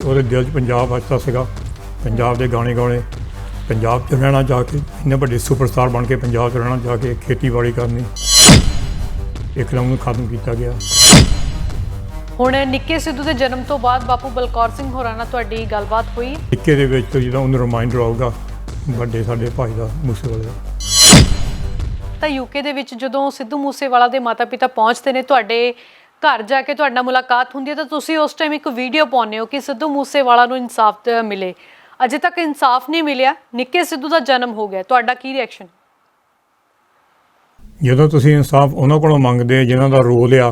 ਉਹਦੇ ਦਿਲ 'ਚ ਪੰਜਾਬ ਵੱਜਦਾ ਸੀਗਾ ਪੰਜਾਬ ਦੇ ਗਾਣੇ ਗਾਉਣੇ ਪੰਜਾਬ 'ਚ ਰਹਿਣਾ ਜਾ ਕੇ ਇੰਨੇ ਵੱਡੇ ਸੁਪਰਸਟਾਰ ਬਣ ਕੇ ਪੰਜਾਬ 'ਚ ਰਹਿਣਾ ਜਾ ਕੇ ਖੇਤੀਬਾੜੀ ਕਰਨੀ ਇੱਕਦਮ ਨੂੰ ਖਤਮ ਕੀਤਾ ਗਿਆ। ਹੁਣ ਨਿੱਕੇ ਸਿੱਧੂ ਦੇ ਜਨਮ ਤੋਂ ਬਾਅਦ ਬਾਪੂ ਬਲਕੌਰ ਸਿੰਘ ਹੋਰਾਂ ਨਾਲ ਤੁਹਾਡੀ ਗੱਲਬਾਤ ਹੋਈ। ਇੱਕੇ ਦੇ ਵਿੱਚ ਤੋਂ ਜਿਹੜਾ ਉਹਨੂੰ ਰਿਮਾਈਂਡਰ ਆਊਗਾ ਵੱਡੇ ਸਾਡੇ ਭਾਈ ਦਾ ਮੂਸੇਵਾਲੇ ਦਾ। ਤਾਂ ਯੂਕੇ ਦੇ ਵਿੱਚ ਜਦੋਂ ਸਿੱਧੂ ਮੂਸੇਵਾਲਾ ਦੇ ਮਾਤਾ-ਪਿਤਾ ਪਹੁੰਚਦੇ ਨੇ ਤੁਹਾਡੇ ਘਰ ਜਾ ਕੇ ਤੁਹਾਡੇ ਮੁਲਾਕਾਤ ਹੁੰਦੀ ਹੈ ਤਾਂ ਤੁਸੀਂ ਉਸ ਟਾਈਮ ਇੱਕ ਵੀਡੀਓ ਪਾਉਂਦੇ ਹੋ ਕਿ ਸਿੱਧੂ ਮੂਸੇਵਾਲਾ ਨੂੰ ਇਨਸਾਫ ਮਿਲੇ। ਅਜੇ ਤੱਕ ਇਨਸਾਫ ਨਹੀਂ ਮਿਲਿਆ। ਨਿੱਕੇ ਸਿੱਧੂ ਦਾ ਜਨਮ ਹੋ ਗਿਆ। ਤੁਹਾਡਾ ਕੀ ਰਿਐਕਸ਼ਨ ਜਦੋਂ ਤੁਸੀਂ ਇਨਸਾਫ ਉਹਨਾਂ ਕੋਲੋਂ ਮੰਗਦੇ ਜਿਨ੍ਹਾਂ ਦਾ ਰੋਲ ਆ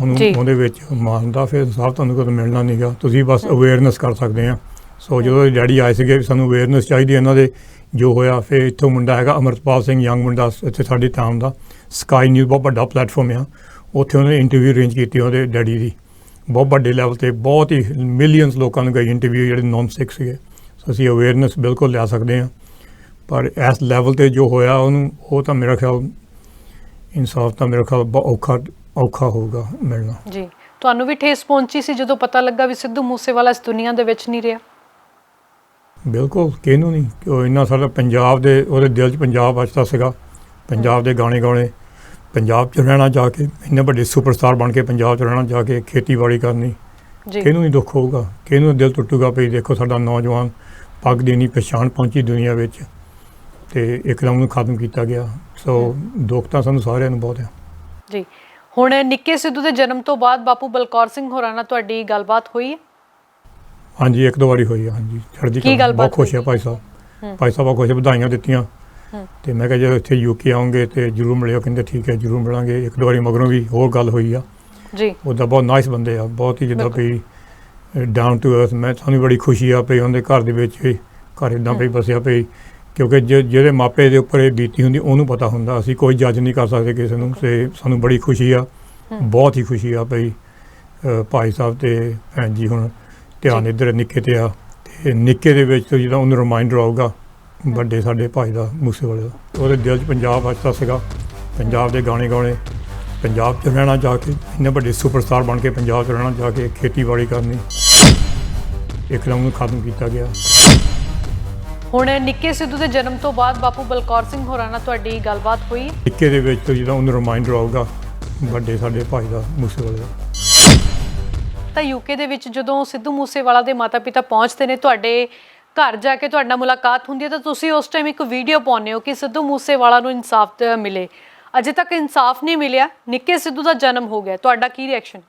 ਉਹਨੂੰ। ਉਹਦੇ ਵਿੱਚ ਮੰਨਦਾ ਫਿਰ ਇਨਸਾਫ ਤੁਹਾਨੂੰ ਕਦੋਂ ਮਿਲਣਾ ਨਹੀਂਗਾ ਤੁਸੀਂ ਬਸ ਅਵੇਅਰਨੈਸ ਕਰ ਸਕਦੇ ਆ। ਸੋ ਜਦੋਂ ਡੈਡੀ ਆਏ ਸੀਗੇ ਸਾਨੂੰ ਅਵੇਅਰਨੈਸ ਚਾਹੀਦੀ ਇਹਨਾਂ ਦੇ ਜੋ ਹੋਇਆ ਫਿਰ ਇੱਥੋਂ ਮੁੰਡਾ ਹੈਗਾ ਅਮਰਪਾਲ ਸਿੰਘ ਯੰਗ ਮੁੰਡਾ ਇੱਥੇ ਸਾਡੇ ਟਾਊਨ ਦਾ। ਸਕਾਈ ਨਿਊਜ਼ ਬਹੁਤ ਵੱਡਾ ਪਲੇਟਫਾਰਮ ਆ। ਉੱਥੇ ਉਹਨੇ ਇੰਟਰਵਿਊ ਅਰੇਂਜ ਕੀਤੀ ਉਹਦੇ ਡੈਡੀ ਦੀ। ਬਹੁਤ ਵੱਡੇ ਲੈਵਲ ਤੇ ਬਹੁਤ ਹੀ ਮਿਲੀਅਨਸ ਲੋਕਾਂ ਨੂੰ ਗਈ ਇੰਟਰਵਿਊ ਜਿਹੜੇ ਨੌਨ ਸਿੱਖ ਸੀਗੇ। ਸੋ ਅਸੀਂ ਅਵੇਅਰਨੈਸ ਬਿਲਕੁਲ ਲਿਆ ਸਕਦੇ ਆ ਪਰ ਇਸ ਲੈਵਲ ਤੇ ਜੋ ਹੋਇਆ ਉਹਨੂੰ ਉਹ ਤਾਂ ਮੇਰਾ ਖਿਆਲ ਇਨਸਾਫ ਤਾਂ ਮੇਰੇ ਖਿਆਲ ਬਹੁਤ ਔਖਾ ਔਖਾ ਹੋਊਗਾ ਮਿਲਣਾ ਜੀ। ਤੁਹਾਨੂੰ ਵੀ ਠੇਸ ਪਹੁੰਚੀ ਸੀ ਜਦੋਂ ਪਤਾ ਲੱਗਾ ਵੀ ਸਿੱਧੂ ਮੂਸੇਵਾਲਾ ਇਸ ਦੁਨੀਆ ਦੇ ਵਿੱਚ ਨਹੀਂ ਰਿਹਾ? ਬਿਲਕੁਲ ਕਿਹਨੂੰ ਨਹੀਂ? ਕਿ ਉਹ ਇੰਨਾ ਸਾਡਾ ਪੰਜਾਬ ਦੇ ਉਹਦੇ ਦਿਲ 'ਚ ਪੰਜਾਬ ਵੱਜਦਾ ਸੀਗਾ। ਪੰਜਾਬ ਦੇ ਗਾਣੇ ਗਾਉਣੇ ਪੰਜਾਬ 'ਚ ਰਹਿਣਾ ਜਾ ਕੇ ਇੰਨੇ ਵੱਡੇ ਸੁਪਰਸਟਾਰ ਬਣ ਕੇ ਪੰਜਾਬ 'ਚ ਰਹਿਣਾ ਜਾ ਕੇ ਖੇਤੀਬਾੜੀ ਕਰਨੀ ਜੀ। ਕਿਹਨੂੰ ਨਹੀਂ ਦੁੱਖ ਹੋਊਗਾ? ਕਿਹਨੂੰ ਦਿਲ ਟੁੱਟੂਗਾ ਵੀ ਦੇਖੋ ਸਾਡਾ ਨੌਜਵਾਨ ਪੱਗ ਦੀ ਨਹੀਂ ਪਛਾਣ ਪਹੁੰਚੀ ਦੁਨੀਆ ਵਿੱਚ ਤੇ ਇੱਕਦਮ ਨੂੰ ਖਤਮ ਕੀਤਾ ਗਿਆ। ਸੋ ਦੁੱਖ ਤਾਂ ਸਾਨੂੰ ਸਾਰਿਆਂ ਨੂੰ ਬਹੁਤ ਹੈ ਜੀ। ਹੁਣ ਨਿੱਕੇ ਸਿੱਧੂ ਦੇ ਜਨਮ ਤੋਂ ਬਾਅਦ ਬਾਪੂ ਬਲਕੌਰ ਸਿੰਘ ਹੋਰਾਂ ਨਾਲ ਤੁਹਾਡੀ ਗੱਲਬਾਤ ਹੋਈ ਹੈ? ਹਾਂਜੀ ਇੱਕ ਦੋ ਵਾਰੀ ਹੋਈ ਆ ਹਾਂਜੀ। ਚੜ੍ਹਦੀ ਕੀ ਗੱਲਬਾਤ ਬਹੁਤ ਖੁਸ਼ ਹੈ? ਭਾਈ ਸਾਹਿਬ। ਹੂੰ। ਭਾਈ ਸਾਹਿਬ ਬਹੁਤ ਖੁਸ਼ ਹੈ, ਵਧਾਈਆਂ ਦਿੱਤੀਆਂ। ਹੂੰ। ਤੇ ਮੈਂ ਕਿਹਾ ਜਦੋਂ ਇੱਥੇ ਯੂਕੇ ਆਉਂਗੇ ਤੇ ਜਰੂਰ ਮਿਲਿਓ। ਕਹਿੰਦੇ ਠੀਕ ਹੈ ਜਰੂਰ ਮਿਲਾਂਗੇ। ਇੱਕ ਦੋ ਵਾਰੀ ਮਗਰੋਂ ਵੀ ਹੋਰ ਗੱਲ ਹੋਈ ਆ। ਜੀ। ਉਹਦਾ ਬਹੁਤ ਨਾਈਸ ਬੰਦੇ ਆ। ਬਹੁਤ ਹੀ ਜਿੱਦਾਂ ਵੀ ਡਾਊਨ ਟੂ ਅਰਥ ਮੈਂ ਸਾਨੂੰ ਬੜੀ ਖੁਸ਼ੀ ਆ ਪਈ ਉਹਦੇ ਘਰ ਦੇ ਵਿੱਚ ਵੀ ਘਰ ਇਦਾਂ ਪਈ ਬਸਿਆ ਪਈ। ਕਿਉਂਕਿ ਜਿ- ਜਿਹਦੇ ਮਾਪੇ ਦੇ ਉੱਪਰ ਇਹ ਬੀਤੀ ਹੁੰਦੀ ਉਹਨੂੰ ਪਤਾ ਹੁੰਦਾ। ਅਸੀਂ ਕੋਈ ਜੱਜ ਨਹੀਂ ਕਰ ਸਕਦੇ ਕਿਸੇ ਨੂੰ। ਤੇ ਸਾਨੂੰ ਬੜੀ ਖੁਸ਼ੀ ਆ। ਹੂੰ। ਬਹੁਤ ਹੀ ਖੁਸ਼ੀ ਆ ਪਈ ਭਾਈ ਸਾਹਿਬ ਤੇ ਭੈਣ ਜੀ ਹੁਣ ਧਿਆਨ ਜੀ। ਇੱਧਰ ਨਿੱਕੇ ਤੇ ਆ। ਤੇ ਨਿੱਕੇ ਦੇ ਵਿੱਚ ਜਿਹੜਾ ਉਹਨੂੰ ਰਿਮਾਈਂਡਰ ਆਊਗਾ ਵੱਡੇ ਸਾਡੇ ਭਾਈ ਦਾ ਮੂਸੇਵਾਲੇ ਦਾ। ਉਹਦੇ ਦਿਲ 'ਚ ਪੰਜਾਬ ਵੱਜਦਾ ਸੀਗਾ। ਪੰਜਾਬ ਦੇ ਗਾਣੇ ਗਾਉਣੇ। ਪੰਜਾਬ 'ਚ ਰਹਿਣਾ ਜਾ ਕੇ ਇੰਨੇ ਵੱਡੇ ਸੁਪਰਸਟਾਰ ਬਣ ਕੇ ਪੰਜਾਬ 'ਚ ਰਹਿਣਾ ਜਾ ਕੇ ਖੇਤੀਬਾੜੀ ਕਰਨੀ ਇੱਕਦਮ ਨੂੰ ਖਤਮ ਕੀਤਾ ਗਿਆ। ਹੁਣ ਨਿੱਕੇ ਸਿੱਧੂ ਦੇ ਜਨਮ ਤੋਂ ਬਾਅਦ ਬਾਪੂ ਬਲਕੌਰ ਸਿੰਘ ਹੋਰਾਂ ਨਾਲ ਤੁਹਾਡੀ ਗੱਲਬਾਤ ਹੋਈ। ਨਿੱਕੇ ਦੇ ਵਿੱਚ ਤੋਂ ਜਿਹੜਾ ਉਹਨੂੰ ਰਿਮਾਈਂਡਰ ਆਊਗਾ ਵੱਡੇ ਸਾਡੇ ਭਾਈ ਦਾ ਮੂਸੇਵਾਲੇ ਦਾ। ਤਾਂ ਯੂਕੇ ਦੇ ਵਿੱਚ ਜਦੋਂ ਸਿੱਧੂ ਮੂਸੇਵਾਲਾ ਦੇ ਮਾਤਾ-ਪਿਤਾ ਪਹੁੰਚਦੇ ਨੇ ਤੁਹਾਡੇ ਘਰ ਜਾ ਕੇ ਤੁਹਾਡੇ ਮੁਲਾਕਾਤ ਹੁੰਦੀ ਹੈ ਤਾਂ ਤੁਸੀਂ ਉਸ ਟਾਈਮ ਇੱਕ ਵੀਡੀਓ ਪਾਉਂਦੇ ਹੋ ਕਿ ਸਿੱਧੂ ਮੂਸੇਵਾਲਾ ਨੂੰ ਇਨਸਾਫ ਮਿਲੇ। ਅਜੇ ਤੱਕ ਇਨਸਾਫ ਨਹੀਂ ਮਿਲਿਆ। ਨਿੱਕੇ ਸਿੱਧੂ ਦਾ ਜਨਮ ਹੋ ਗਿਆ। ਤੁਹਾਡਾ ਕੀ ਰਿਐਕਸ਼ਨ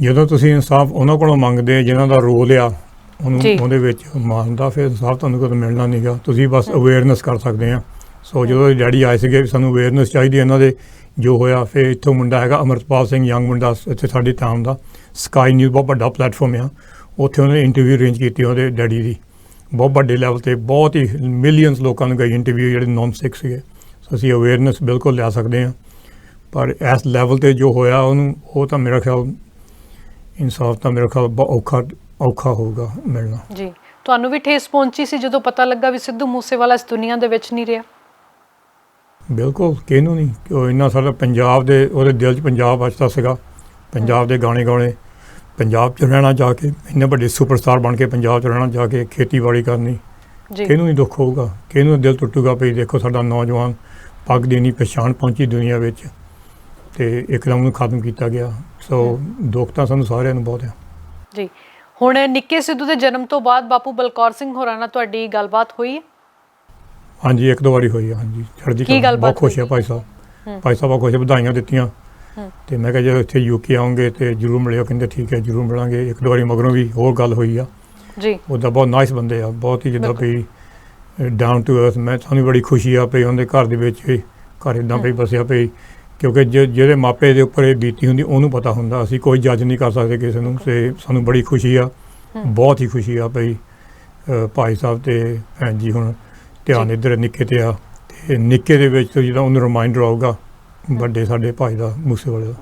ਜਦੋਂ ਤੁਸੀਂ ਇਨਸਾਫ ਉਹਨਾਂ ਕੋਲੋਂ ਮੰਗਦੇ ਜਿਨ੍ਹਾਂ ਦਾ ਰੋਲ ਆ ਉਹਨੂੰ। ਉਹਦੇ ਵਿੱਚ ਮੰਨਦਾ ਫਿਰ ਇਨਸਾਫ ਤੁਹਾਨੂੰ ਕਦੋਂ ਮਿਲਣਾ ਨਹੀਂਗਾ ਤੁਸੀਂ ਬਸ ਅਵੇਅਰਨੈਸ ਕਰ ਸਕਦੇ ਆ। ਸੋ ਜਦੋਂ ਡੈਡੀ ਆਏ ਸੀਗੇ ਸਾਨੂੰ ਅਵੇਅਰਨੈਸ ਚਾਹੀਦੀ ਇਹਨਾਂ ਦੇ ਜੋ ਹੋਇਆ ਫਿਰ ਇੱਥੋਂ ਮੁੰਡਾ ਹੈਗਾ ਅਮਰਪਾਲ ਸਿੰਘ ਯੰਗ ਮੁੰਡਾ ਇੱਥੇ ਸਾਡੇ ਟਾਊਨ ਦਾ। ਸਕਾਈ ਨਿਊਜ਼ ਬਹੁਤ ਵੱਡਾ ਪਲੇਟਫਾਰਮ ਆ। ਉੱਥੇ ਉਹਨੇ ਇੰਟਰਵਿਊ ਅਰੇਂਜ ਕੀਤੀ ਉਹਦੇ ਡੈਡੀ ਦੀ। ਬਹੁਤ ਵੱਡੇ ਲੈਵਲ ਤੇ ਬਹੁਤ ਹੀ ਮਿਲੀਅਨਸ ਲੋਕਾਂ ਨੂੰ ਗਈ ਇੰਟਰਵਿਊ ਜਿਹੜੇ ਨੌਨ ਸਿੱਖ ਸੀਗੇ। ਸੋ ਅਸੀਂ ਅਵੇਅਰਨੈਸ ਬਿਲਕੁਲ ਲਿਆ ਸਕਦੇ ਆ ਪਰ ਇਸ ਲੈਵਲ ਤੇ ਜੋ ਹੋਇਆ ਉਹਨੂੰ ਉਹ ਤਾਂ ਮੇਰਾ ਖਿਆਲ ਇਨਸਾਫ ਤਾਂ ਮੇਰੇ ਖਿਆਲ ਬਹੁਤ ਔਖਾ ਔਖਾ ਹੋਊਗਾ ਮਿਲਣਾ ਜੀ। ਤੁਹਾਨੂੰ ਵੀ ਠੇਸ ਪਹੁੰਚੀ ਸੀ ਜਦੋਂ ਪਤਾ ਲੱਗਾ ਵੀ ਸਿੱਧੂ ਮੂਸੇਵਾਲਾ ਇਸ ਦੁਨੀਆ ਦੇ ਵਿੱਚ ਨਹੀਂ ਰਿਹਾ? ਬਿਲਕੁਲ ਕਿਹਨੂੰ ਨਹੀਂ? ਕਿ ਉਹ ਇੰਨਾ ਸਾਡਾ ਪੰਜਾਬ ਦੇ ਉਹਦੇ ਦਿਲ 'ਚ ਪੰਜਾਬ ਵੱਜਦਾ ਸੀਗਾ। ਪੰਜਾਬ ਦੇ ਗਾਣੇ ਗਾਉਣੇ ਪੰਜਾਬ 'ਚ ਰਹਿਣਾ ਜਾ ਕੇ ਇੰਨੇ ਵੱਡੇ ਸੁਪਰਸਟਾਰ ਬਣ ਕੇ ਪੰਜਾਬ 'ਚ ਰਹਿਣਾ ਜਾ ਕੇ ਖੇਤੀਬਾੜੀ ਕਰਨੀ ਜੀ। ਕਿਹਨੂੰ ਨਹੀਂ ਦੁੱਖ ਹੋਊਗਾ? ਕਿਹਨੂੰ ਦਿਲ ਟੁੱਟੂਗਾ ਵੀ ਦੇਖੋ ਸਾਡਾ ਨੌਜਵਾਨ ਪੱਗ ਦੀ ਨਹੀਂ ਪਛਾਣ ਪਹੁੰਚੀ ਦੁਨੀਆ ਵਿੱਚ ਤੇ ਇੱਕਦਮ ਨੂੰ ਖਤਮ ਕੀਤਾ ਗਿਆ। ਸੋ ਦੁੱਖ ਤਾਂ ਸਾਨੂੰ ਸਾਰਿਆਂ ਨੂੰ ਬਹੁਤ ਹੈ ਜੀ। ਹੁਣ ਨਿੱਕੇ ਸਿੱਧੂ ਦੇ ਜਨਮ ਤੋਂ ਬਾਅਦ ਬਾਪੂ ਬਲਕੌਰ ਸਿੰਘ ਹੋਰਾਂ ਨਾਲ ਤੁਹਾਡੀ ਗੱਲਬਾਤ ਹੋਈ ਹੈ? ਹਾਂਜੀ ਇੱਕ ਦੋ ਵਾਰੀ ਹੋਈ ਆ ਹਾਂਜੀ। ਚੜ੍ਹਦੀ ਕੀ ਗੱਲਬਾਤ ਬਹੁਤ ਖੁਸ਼ ਹੈ? ਭਾਈ ਸਾਹਿਬ। ਹੂੰ। ਭਾਈ ਸਾਹਿਬ ਬਹੁਤ ਖੁਸ਼ ਹੈ, ਵਧਾਈਆਂ ਦਿੱਤੀਆਂ। ਹੂੰ। ਤੇ ਮੈਂ ਕਿਹਾ ਜਦੋਂ ਇੱਥੇ ਯੂਕੇ ਆਉਂਗੇ ਤੇ ਜਰੂਰ ਮਿਲਿਓ। ਕਹਿੰਦੇ ਠੀਕ ਹੈ ਜਰੂਰ ਮਿਲਾਂਗੇ। ਇੱਕ ਦੋ ਵਾਰੀ ਮਗਰੋਂ ਵੀ ਹੋਰ ਗੱਲ ਹੋਈ ਆ। ਜੀ। ਉਹਦਾ ਬਹੁਤ ਨਾਈਸ ਬੰਦੇ ਆ। ਬਹੁਤ ਹੀ ਜਿੱਦਾਂ ਵੀ ਡਾਊਨ ਟੂ ਅਰਥ ਮੈਂ ਸਾਨੂੰ ਬੜੀ ਖੁਸ਼ੀ ਆ ਪਈ ਉਹਦੇ ਘਰ ਦੇ ਵਿੱਚ ਘਰ ਇਦਾਂ ਪਈ ਬਸਿਆ ਪਈ। ਕਿਉਂਕਿ ਜਿ- ਜਿਹਦੇ ਮਾਪੇ ਦੇ ਉੱਪਰ ਇਹ ਬੀਤੀ ਹੁੰਦੀ ਉਹਨੂੰ ਪਤਾ ਹੁੰਦਾ। ਅਸੀਂ ਕੋਈ ਜੱਜ ਨਹੀਂ ਕਰ ਸਕਦੇ ਕਿਸੇ ਨੂੰ। ਤੇ ਸਾਨੂੰ ਬੜੀ ਖੁਸ਼ੀ ਆ। ਬਹੁਤ ਹੀ ਖੁਸ਼ੀ ਆ ਪਈ ਭਾਈ ਸਾਹਿਬ ਤੇ ਭੈਣ ਜੀ ਹੁਣ ਧਿਆਨ ਜੀ। ਇੱਧਰ ਨਿੱਕੇ ਤੇ ਆ। ਤੇ ਨਿੱਕੇ ਦੇ ਵਿੱਚ ਤੋਂ ਜਿਹੜਾ ਉਹਨੂੰ ਰਿਮਾਈਂਡਰ ਆਊਗਾ ਵੱਡੇ ਸਾਡੇ ਭਾਈ ਦਾ ਮੂਸੇਵਾਲੇ ਦਾ।